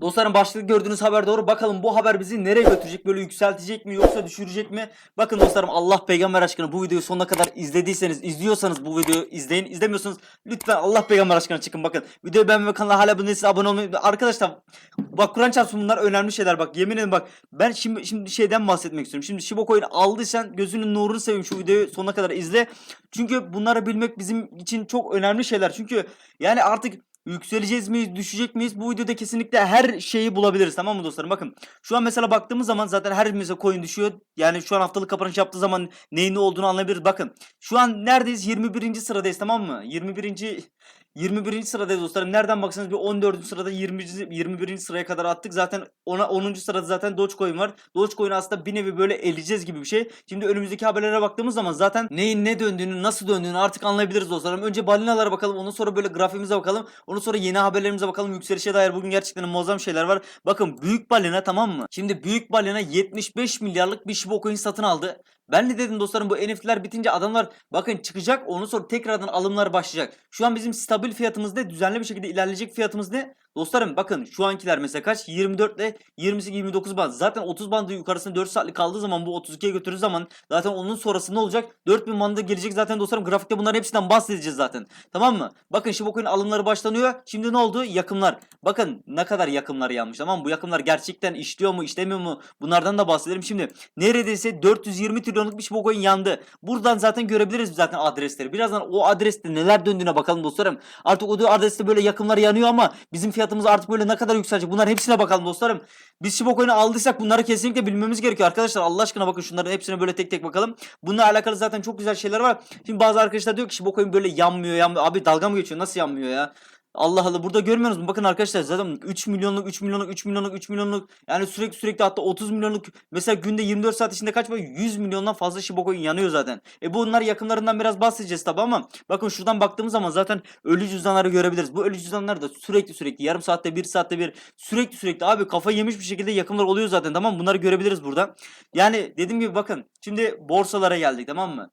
Dostlarım başlıkta gördüğünüz haber doğru. Bakalım bu haber bizi nereye götürecek? Böyle yükseltecek mi yoksa düşürecek mi? Bakın dostlarım Allah peygamber aşkına bu videoyu sonuna kadar izlediyseniz, izliyorsanız bu videoyu izleyin. İzlemiyorsanız lütfen Allah peygamber aşkına çıkın bakın. Videoyu beğenmeyi kanala hala abone değilseniz abone olmayı. Arkadaşlar bak Kur'an çarpsın bunlar önemli şeyler bak. Yemin ederim bak ben şimdi şimdi şeyden bahsetmek istiyorum. Şimdi Shiba Coin aldıysan gözünün nurunu seveyim şu videoyu sonuna kadar izle. Çünkü bunları bilmek bizim için çok önemli şeyler. Çünkü yani artık Yükseleceğiz miyiz, düşecek miyiz? Bu videoda kesinlikle her şeyi bulabiliriz tamam mı dostlarım? Bakın şu an mesela baktığımız zaman zaten her mesela coin düşüyor. Yani şu an haftalık kapanış yaptığı zaman neyin ne olduğunu anlayabiliriz. Bakın şu an neredeyiz? 21. sıradayız tamam mı? 21. 21. sıradayız dostlarım. Nereden baksanız bir 14. sırada 20. 21. sıraya kadar attık. Zaten ona 10. sırada zaten Dogecoin var. Dogecoin'i aslında bir nevi böyle eleyeceğiz gibi bir şey. Şimdi önümüzdeki haberlere baktığımız zaman zaten neyin ne döndüğünü, nasıl döndüğünü artık anlayabiliriz dostlarım. Önce balinalara bakalım. Ondan sonra böyle grafiğimize bakalım. Ondan sonra yeni haberlerimize bakalım. Yükselişe dair bugün gerçekten muazzam şeyler var. Bakın büyük balina tamam mı? Şimdi büyük balina 75 milyarlık bir Shiba Coin satın aldı. Ben de dedim dostlarım bu NFT'ler bitince adamlar bakın çıkacak ondan sonra tekrardan alımlar başlayacak. Şu an bizim stabil fiyatımız ne? Düzenli bir şekilde ilerleyecek fiyatımız ne? Dostlarım bakın şu ankiler mesela kaç? 24 ile 28 29 band. Zaten 30 bandı yukarısında 4 saatlik kaldığı zaman bu 32'ye götürdüğü zaman zaten onun sonrası ne olacak? 4000 bandı gelecek zaten dostlarım. Grafikte bunların hepsinden bahsedeceğiz zaten. Tamam mı? Bakın Coin alımları başlanıyor. Şimdi ne oldu? Yakımlar. Bakın ne kadar yakımlar yanmış tamam mı? Bu yakımlar gerçekten işliyor mu işlemiyor mu? Bunlardan da bahsedelim. Şimdi neredeyse 420 trilyonluk bir Shiba Coin yandı. Buradan zaten görebiliriz zaten adresleri. Birazdan o adreste neler döndüğüne bakalım dostlarım. Artık o adreste böyle yakımlar yanıyor ama bizim fiyatımız artık böyle ne kadar yükselecek? Bunların hepsine bakalım dostlarım. Biz Shiba Coin'i aldıysak bunları kesinlikle bilmemiz gerekiyor arkadaşlar. Allah aşkına bakın şunların hepsine böyle tek tek bakalım. Bununla alakalı zaten çok güzel şeyler var. Şimdi bazı arkadaşlar diyor ki Shiba Coin böyle yanmıyor yanmıyor. Abi dalga mı geçiyor? Nasıl yanmıyor ya? Allah Allah burada görmüyorsunuz mu? Bakın arkadaşlar zaten 3 milyonluk 3 milyonluk 3 milyonluk 3 milyonluk yani sürekli sürekli hatta 30 milyonluk mesela günde 24 saat içinde kaç böyle 100 milyondan fazla Shiba Coin yanıyor zaten. E bunlar yakınlarından biraz bahsedeceğiz tabi ama bakın şuradan baktığımız zaman zaten ölü cüzdanları görebiliriz. Bu ölü cüzdanlar da sürekli sürekli yarım saatte bir saatte bir sürekli sürekli abi kafa yemiş bir şekilde yakınlar oluyor zaten tamam mı? Bunları görebiliriz burada. Yani dediğim gibi bakın şimdi borsalara geldik tamam mı?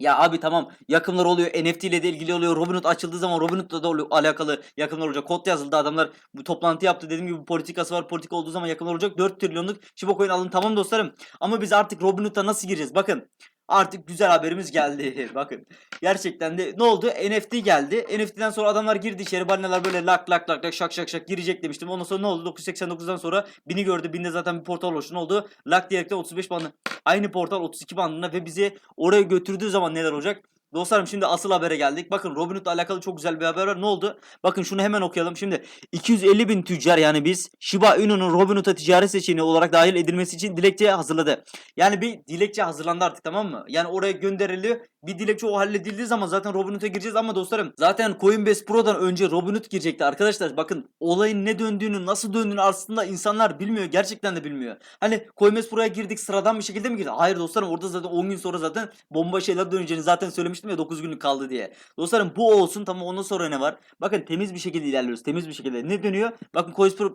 Ya abi tamam yakımlar oluyor NFT ile de ilgili oluyor Robinhood açıldığı zaman Robinhood'la da oluyor, alakalı yakımlar olacak. Kod yazıldı adamlar bu toplantı yaptı dediğim gibi politikası var politika olduğu zaman yakımlar olacak. 4 trilyonluk Shiba Coin alın tamam dostlarım. Ama biz artık Robinhood'a nasıl gireceğiz? Bakın Artık güzel haberimiz geldi. Bakın. Gerçekten de ne oldu? NFT geldi. NFT'den sonra adamlar girdi içeri. Balinalar böyle lak lak lak lak şak şak şak girecek demiştim. Ondan sonra ne oldu? 989'dan sonra bini gördü. Binde zaten bir portal oluştu. Ne oldu? Lak diyerek de 35 bandı. Aynı portal 32 bandında ve bizi oraya götürdüğü zaman neler olacak? Dostlarım şimdi asıl habere geldik. Bakın Robinhood'la alakalı çok güzel bir haber var. Ne oldu? Bakın şunu hemen okuyalım. Şimdi 250 bin tüccar yani biz Shiba Inu'nun Robinhood'a ticaret seçeneği olarak dahil edilmesi için dilekçe hazırladı. Yani bir dilekçe hazırlandı artık tamam mı? Yani oraya gönderiliyor. Bir dilekçe o halledildiği zaman zaten Robinhood'a gireceğiz ama dostlarım zaten Coinbase Pro'dan önce Robinhood girecekti arkadaşlar. Bakın olayın ne döndüğünü, nasıl döndüğünü aslında insanlar bilmiyor. Gerçekten de bilmiyor. Hani Coinbase Pro'ya girdik sıradan bir şekilde mi girdik? Hayır dostlarım orada zaten 10 gün sonra zaten bomba şeyler döneceğini zaten söylemiştim ya 9 günlük kaldı diye. Dostlarım bu olsun tamam ondan sonra ne var? Bakın temiz bir şekilde ilerliyoruz. Temiz bir şekilde. Ne dönüyor? Bakın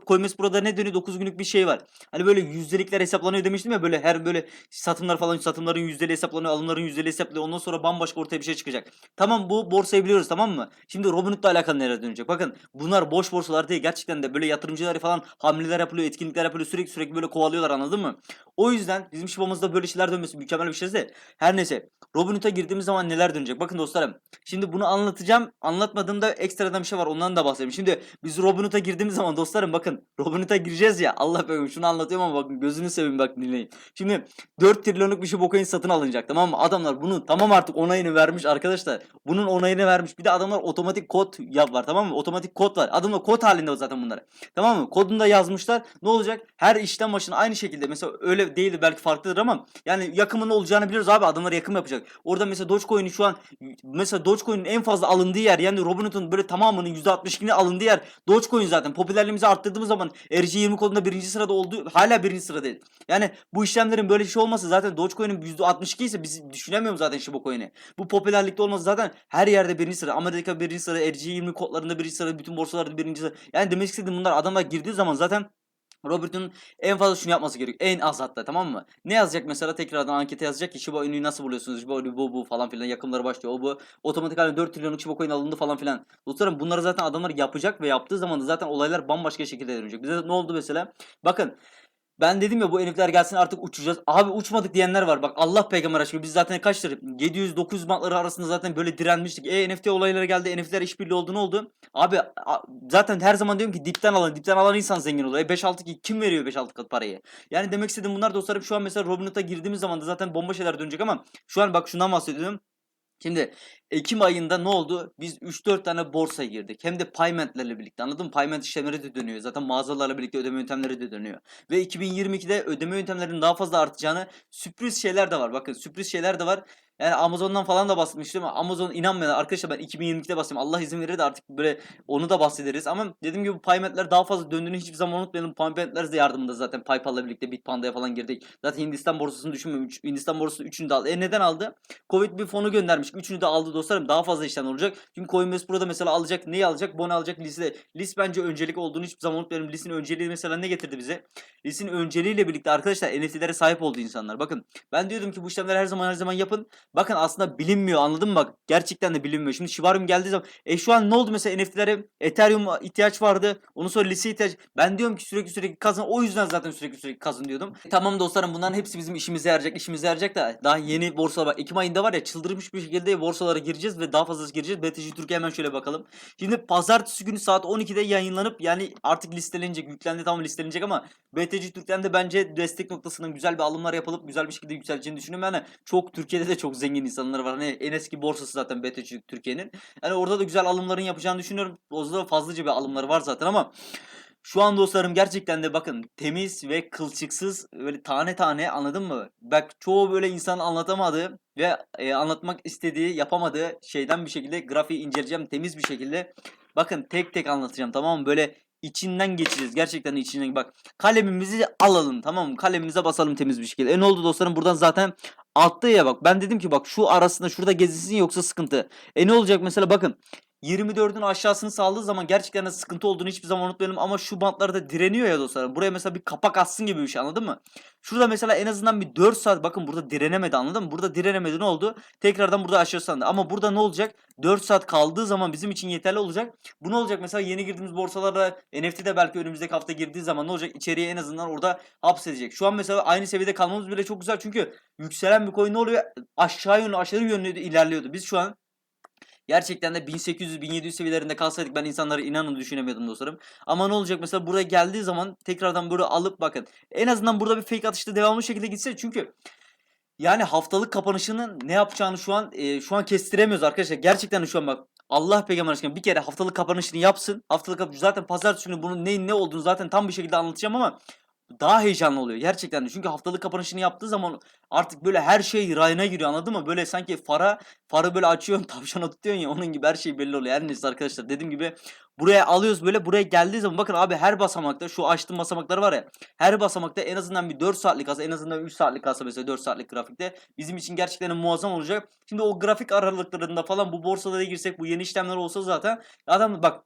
Coinbase Pro'da ne dönüyor? 9 günlük bir şey var. Hani böyle yüzdelikler hesaplanıyor demiştim ya böyle her böyle satımlar falan satımların yüzdeli hesaplanıyor, alımların yüzdeli hesaplanıyor. Ondan sonra bambaşka ortaya bir şey çıkacak. Tamam bu borsayı biliyoruz tamam mı? Şimdi Robinhood'la alakalı nereye dönecek? Bakın bunlar boş borsalar değil. Gerçekten de böyle yatırımcılar falan hamleler yapılıyor, etkinlikler yapılıyor. Sürekli sürekli böyle kovalıyorlar anladın mı? O yüzden bizim şifamızda böyle şeyler dönmesi mükemmel bir şey. Her neyse. Robinhood'a girdiğimiz zaman neler dönecek? Bakın dostlarım. Şimdi bunu anlatacağım. Anlatmadığımda ekstradan bir şey var. Ondan da bahsedeyim. Şimdi biz Robinhood'a girdiğimiz zaman dostlarım bakın. Robinhood'a gireceğiz ya. Allah benim şunu anlatıyorum ama bakın gözünü seveyim bak dinleyin. Şimdi 4 trilyonluk bir şey coin satın alınacak tamam mı? Adamlar bunu tamam artık onayını vermiş arkadaşlar. Bunun onayını vermiş. Bir de adamlar otomatik kod yap var tamam mı? Otomatik kod var. Adamlar kod halinde zaten bunlar. Tamam mı? Kodunu da yazmışlar. Ne olacak? Her işlem başına aynı şekilde mesela öyle değildi belki farklıdır ama yani yakımın olacağını biliyoruz abi. Adamlar yakım yapacak. Orada mesela Dogecoin'i şu an mesela Dogecoin'in en fazla alındığı yer yani Robinhood'un böyle tamamının %62'ni alındığı yer Dogecoin zaten. Popülerliğimizi arttırdığımız zaman RC20 kodunda birinci sırada olduğu hala birinci sırada değil. Yani bu işlemlerin böyle şey olması zaten Dogecoin'in %62 ise biz düşünemiyoruz zaten Shiba Coin'i. Bu popülerlikte olması zaten her yerde birinci sıra. Amerika birinci sıra, RC20 kodlarında birinci sıra, bütün borsalarda birinci sıra. Yani demek istediğim bunlar adamlar girdiği zaman zaten Robert'un en fazla şunu yapması gerekiyor. En az hatta tamam mı? Ne yazacak mesela tekrardan ankete yazacak ki Shiba Inu'yu nasıl buluyorsunuz? Shiba Inu bu bu falan filan yakımları başlıyor. O bu otomatik halde 4 trilyonluk Shiba Coin alındı falan filan. Dostlarım bunları zaten adamlar yapacak ve yaptığı zaman da zaten olaylar bambaşka şekilde dönecek. Bize ne oldu mesela? Bakın ben dedim ya bu NFT'ler gelsin artık uçacağız. Abi uçmadık diyenler var. Bak Allah peygamber aşkına biz zaten kaçtır? 700-900 bantları arasında zaten böyle direnmiştik. E NFT olayları geldi. NFT'ler işbirliği oldu ne oldu? Abi zaten her zaman diyorum ki dipten alan, dipten alan insan zengin oluyor. E 5-6 ki kim veriyor 5-6 kat parayı? Yani demek istediğim bunlar dostlarım şu an mesela Robinhood'a girdiğimiz zaman da zaten bomba şeyler dönecek ama şu an bak şundan bahsediyorum. Şimdi Ekim ayında ne oldu? Biz 3-4 tane borsaya girdik. Hem de paymentlerle birlikte anladın mı? Payment işlemleri de dönüyor. Zaten mağazalarla birlikte ödeme yöntemleri de dönüyor. Ve 2022'de ödeme yöntemlerinin daha fazla artacağını sürpriz şeyler de var. Bakın sürpriz şeyler de var. Yani Amazon'dan falan da bahsetmiştim ama Amazon inanmayan arkadaşlar ben 2022'de bahsedeyim. Allah izin verir de artık böyle onu da bahsederiz. Ama dediğim gibi paymentler daha fazla döndüğünü hiçbir zaman unutmayalım. Paymentler de yardımında zaten PayPal'la birlikte Bitpanda'ya falan girdik. Zaten Hindistan borsasını düşünmüyorum. Hindistan borsası 3'ünü de aldı. E neden aldı? Covid bir fonu göndermiş. Üçünü de aldı dostlarım. Daha fazla işlem olacak. Çünkü Coinbase burada mesela alacak. Neyi alacak? Bone alacak. Liste. List bence öncelik olduğunu hiçbir zaman unutmayalım. List'in önceliği mesela ne getirdi bize? List'in önceliğiyle birlikte arkadaşlar NFT'lere sahip oldu insanlar. Bakın ben diyordum ki bu işlemleri her zaman her zaman yapın. Bakın aslında bilinmiyor anladın mı? Bak gerçekten de bilinmiyor. Şimdi Shibarium geldiği zaman e şu an ne oldu mesela NFT'lere Ethereum'a ihtiyaç vardı. Onu sonra lise ihtiyaç. Ben diyorum ki sürekli sürekli kazın. O yüzden zaten sürekli sürekli kazın diyordum. E, tamam dostlarım bunların hepsi bizim işimize yarayacak. işimize yarayacak da daha yeni borsa bak Ekim ayında var ya çıldırmış bir şekilde borsalara gireceğiz ve daha fazlası gireceğiz. BTC Türkiye hemen şöyle bakalım. Şimdi pazartesi günü saat 12'de yayınlanıp yani artık listelenecek. Yüklendi tamam listelenecek ama BTC Türk'ten de bence destek noktasının güzel bir alımlar yapılıp güzel bir şekilde yükseleceğini düşünüyorum. Yani çok Türkiye'de de çok zengin insanlar var. Hani en eski borsası zaten BTC Türkiye'nin. Yani orada da güzel alımların yapacağını düşünüyorum. Orada da fazlaca bir alımları var zaten ama şu an dostlarım gerçekten de bakın temiz ve kılçıksız böyle tane tane anladın mı? Bak çoğu böyle insan anlatamadığı ve e, anlatmak istediği yapamadığı şeyden bir şekilde grafiği inceleyeceğim temiz bir şekilde. Bakın tek tek anlatacağım tamam mı? Böyle içinden geçeceğiz. Gerçekten de içinden bak. Kalemimizi alalım tamam mı? Kalemimize basalım temiz bir şekilde. E ne oldu dostlarım? Buradan zaten altta ya bak. Ben dedim ki bak şu arasında şurada gezilsin yoksa sıkıntı. E ne olacak mesela bakın. 24'ün aşağısını sağladığı zaman gerçekten de sıkıntı olduğunu hiçbir zaman unutmayalım ama şu bantlarda direniyor ya dostlar. Buraya mesela bir kapak atsın gibi bir şey anladın mı? Şurada mesela en azından bir 4 saat bakın burada direnemedi anladın mı? Burada direnemedi ne oldu? Tekrardan burada aşağı sandı. Ama burada ne olacak? 4 saat kaldığı zaman bizim için yeterli olacak. Bu ne olacak? Mesela yeni girdiğimiz borsalarda NFT'de belki önümüzdeki hafta girdiği zaman ne olacak? İçeriye en azından orada hapsedecek. Şu an mesela aynı seviyede kalmamız bile çok güzel çünkü yükselen bir coin ne oluyor? Aşağı yönlü aşağı yönlü ilerliyordu. Biz şu an Gerçekten de 1800-1700 seviyelerinde kalsaydık ben insanları inanın düşünemiyordum dostlarım. Ama ne olacak mesela buraya geldiği zaman tekrardan böyle alıp bakın. En azından burada bir fake atışta devamlı şekilde gitse çünkü yani haftalık kapanışının ne yapacağını şu an e, şu an kestiremiyoruz arkadaşlar. Gerçekten şu an bak Allah peygamber aşkına bir kere haftalık kapanışını yapsın. Haftalık zaten pazartesi günü bunun neyin ne olduğunu zaten tam bir şekilde anlatacağım ama daha heyecanlı oluyor gerçekten de. Çünkü haftalık kapanışını yaptığı zaman artık böyle her şey rayına giriyor anladın mı? Böyle sanki fara farı böyle açıyorsun tavşana tutuyorsun ya onun gibi her şey belli oluyor. Her neyse arkadaşlar dediğim gibi buraya alıyoruz böyle buraya geldiği zaman bakın abi her basamakta şu açtığım basamaklar var ya her basamakta en azından bir 4 saatlik kalsa en azından 3 saatlik kalsa mesela 4 saatlik grafikte bizim için gerçekten muazzam olacak. Şimdi o grafik aralıklarında falan bu borsalara girsek bu yeni işlemler olsa zaten adam bak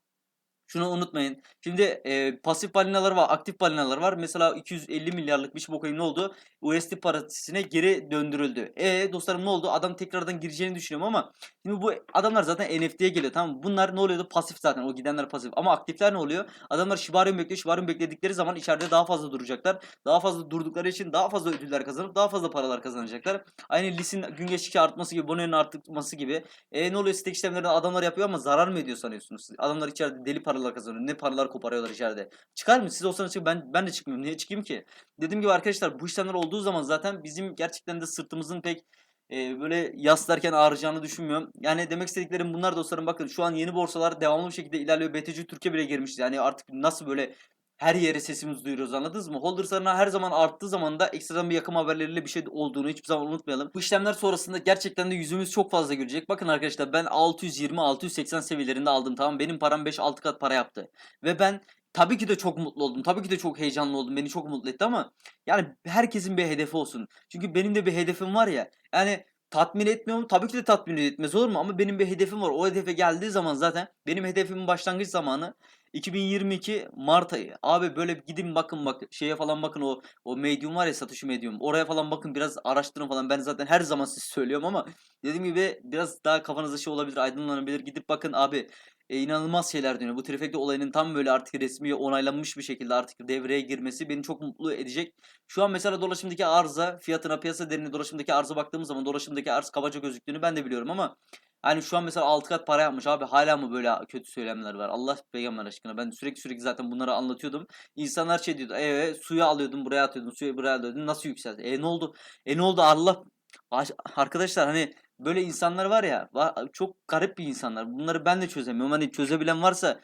şunu unutmayın. Şimdi e, pasif balinalar var, aktif balinalar var. Mesela 250 milyarlık bir bakayım ne oldu? USD parasına geri döndürüldü. E dostlarım ne oldu? Adam tekrardan gireceğini düşünüyorum ama şimdi bu adamlar zaten NFT'ye geliyor tamam? Bunlar ne oluyordu? Pasif zaten. O gidenler pasif. Ama aktifler ne oluyor? Adamlar Shibarium bekliyor. Shibarium bekledikleri zaman içeride daha fazla duracaklar. Daha fazla durdukları için daha fazla ödüller kazanıp daha fazla paralar kazanacaklar. Aynı Lis'in gün geçtikçe artması gibi, Bono'nun artması gibi. E ne oluyor? Stake işlemlerini adamlar yapıyor ama zarar mı ediyor sanıyorsunuz? Adamlar içeride deli paralar kazanıyor. Ne paralar koparıyorlar içeride. Çıkar mı? Siz olsanız çıkın. Ben, ben de çıkmıyorum. Niye çıkayım ki? Dediğim gibi arkadaşlar bu işlemler olduğu zaman zaten bizim gerçekten de sırtımızın pek e, böyle yaslarken ağrıyacağını düşünmüyorum. Yani demek istediklerim bunlar dostlarım bakın şu an yeni borsalar devamlı bir şekilde ilerliyor. BTC Türkiye bile girmişti. Yani artık nasıl böyle her yere sesimizi duyuruyoruz anladınız mı? Holder sayılarına her zaman arttığı zaman da ekstradan bir yakım haberleriyle bir şey olduğunu hiçbir zaman unutmayalım. Bu işlemler sonrasında gerçekten de yüzümüz çok fazla gülecek. Bakın arkadaşlar ben 620-680 seviyelerinde aldım tamam benim param 5-6 kat para yaptı. Ve ben tabii ki de çok mutlu oldum. Tabii ki de çok heyecanlı oldum. Beni çok mutlu etti ama yani herkesin bir hedefi olsun. Çünkü benim de bir hedefim var ya. Yani tatmin etmiyor mu? Tabii ki de tatmin etmez olur mu? Ama benim bir hedefim var. O hedefe geldiği zaman zaten benim hedefimin başlangıç zamanı 2022 Mart ayı. Abi böyle gidin bakın bak şeye falan bakın o o medium var ya satışı medium. Oraya falan bakın biraz araştırın falan. Ben zaten her zaman size söylüyorum ama dediğim gibi biraz daha kafanızda şey olabilir aydınlanabilir. Gidip bakın abi e, inanılmaz şeyler dönüyor. Bu trifecta olayının tam böyle artık resmi onaylanmış bir şekilde artık devreye girmesi beni çok mutlu edecek. Şu an mesela dolaşımdaki arıza fiyatına piyasa değerine dolaşımdaki arıza baktığımız zaman dolaşımdaki arz kabaca gözüktüğünü ben de biliyorum ama hani şu an mesela 6 kat para yapmış abi hala mı böyle kötü söylemler var Allah peygamber aşkına ben sürekli sürekli zaten bunları anlatıyordum. İnsanlar şey diyordu e suya alıyordun buraya atıyordun suya buraya alıyordun nasıl yükseldi e ne oldu e ne oldu Allah Aş- arkadaşlar hani böyle insanlar var ya çok garip bir insanlar bunları ben de çözemiyorum hani çözebilen varsa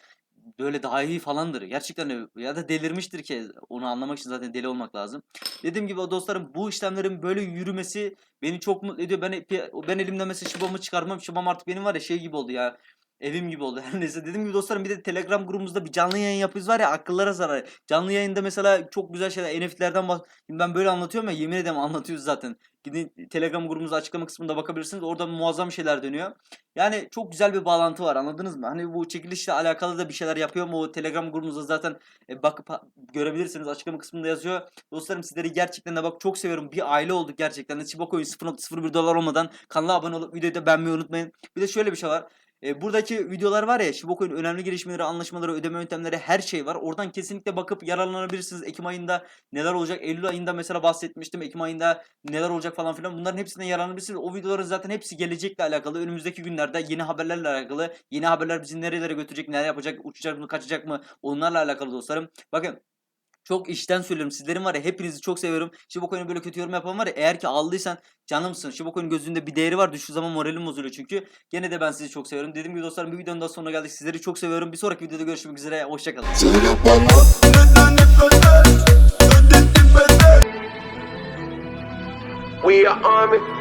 böyle daha iyi falandır. Gerçekten ya da delirmiştir ki onu anlamak için zaten deli olmak lazım. Dediğim gibi dostlarım bu işlemlerin böyle yürümesi beni çok mutlu ediyor. Ben ben elimde mesela şibamı çıkarmam. Şibam artık benim var ya şey gibi oldu ya. Evim gibi oldu. Her neyse dediğim gibi dostlarım bir de Telegram grubumuzda bir canlı yayın yapıyoruz var ya akıllara zarar. Canlı yayında mesela çok güzel şeyler NFT'lerden bak. Ben böyle anlatıyorum ya yemin ederim anlatıyoruz zaten. Gidin Telegram grubumuzda açıklama kısmında bakabilirsiniz. Orada muazzam şeyler dönüyor. Yani çok güzel bir bağlantı var anladınız mı? Hani bu çekilişle alakalı da bir şeyler yapıyor mu? O Telegram grubumuzda zaten e, bakıp görebilirsiniz. Açıklama kısmında yazıyor. Dostlarım sizleri gerçekten de bak çok seviyorum. Bir aile olduk gerçekten de. Chiba Coin 0.01 dolar olmadan kanala abone olup videoyu da beğenmeyi unutmayın. Bir de şöyle bir şey var. E, buradaki videolar var ya Shiba Coin önemli gelişmeleri, anlaşmaları, ödeme yöntemleri her şey var. Oradan kesinlikle bakıp yararlanabilirsiniz. Ekim ayında neler olacak? Eylül ayında mesela bahsetmiştim. Ekim ayında neler olacak falan filan. Bunların hepsinden yararlanabilirsiniz. O videoların zaten hepsi gelecekle alakalı. Önümüzdeki günlerde yeni haberlerle alakalı. Yeni haberler bizi nerelere götürecek, neler yapacak, uçacak mı, kaçacak mı? Onlarla alakalı dostlarım. Bakın çok işten söylüyorum. Sizlerin var ya hepinizi çok seviyorum. Shiba Coin'e böyle kötü yorum yapan var ya eğer ki aldıysan canımsın. Coin gözünde bir değeri var. Düştüğü zaman moralim bozuluyor çünkü. Gene de ben sizi çok seviyorum. Dediğim gibi dostlarım bir videonun daha sonuna geldik. Sizleri çok seviyorum. Bir sonraki videoda görüşmek üzere. Hoşçakalın. We are army.